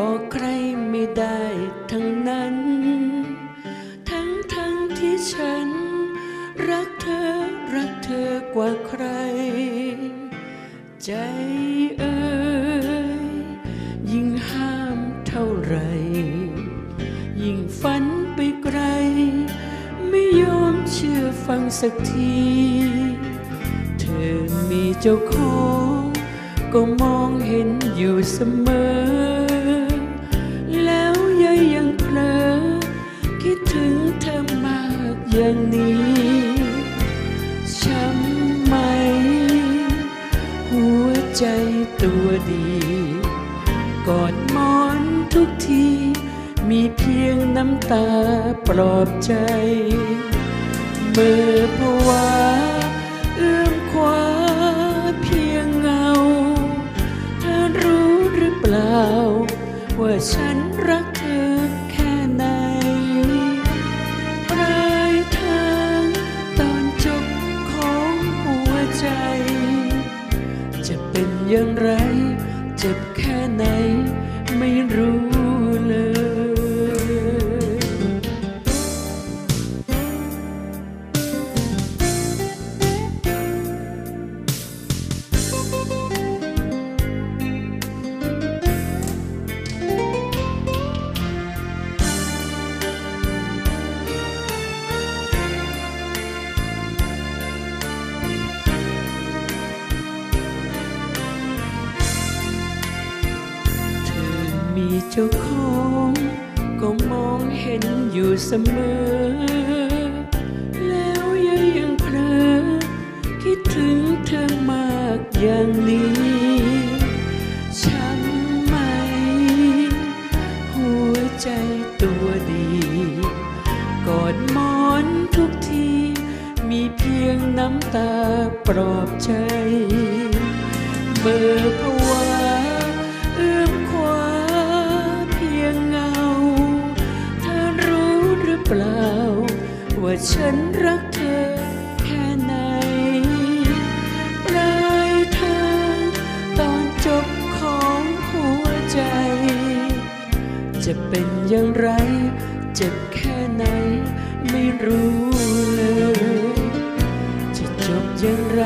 บอกใครไม่ได้ทั้งนั้น ทั้งทั้งที่ฉัน รักเธอรักเธอกว่าใคร ใจเอ่ยยิ่งห้ามเท่าไหรยิ่งฝันไปไกล ไม่ยอมเชื่อฟังสักที เธอมีเจ้าของก็มองเห็นอยู่เสมอ งนี้ ช้ำไหม หัวใจตัวดี กอดมอนทุกที มีเพียงน้ำตาปลอบใจ เมื่อภาวะเอื้อมคว้าเพียงเงา เธอรู้หรือเปล่า ว่าฉันรัก อย่างไร เจ็บแค่ไหน ไม่รู้ มีเจ้าของ ก็มองเห็นอยู่เสมอ แล้วยังยังเพลอคิดถึงเธอมากอย่างนี้ช้ำไหม หัวใจตัวดีกอดมอนทุกที มีเพียงน้ำตาปลอบใจเมื่อภาวะ ฉันรักเธอแค่ไหนปลายทางตอนจบของหัวใจ จะเป็นอย่างไร เจ็บแค่ไหน ไม่รู้เลย จะจบอย่างไร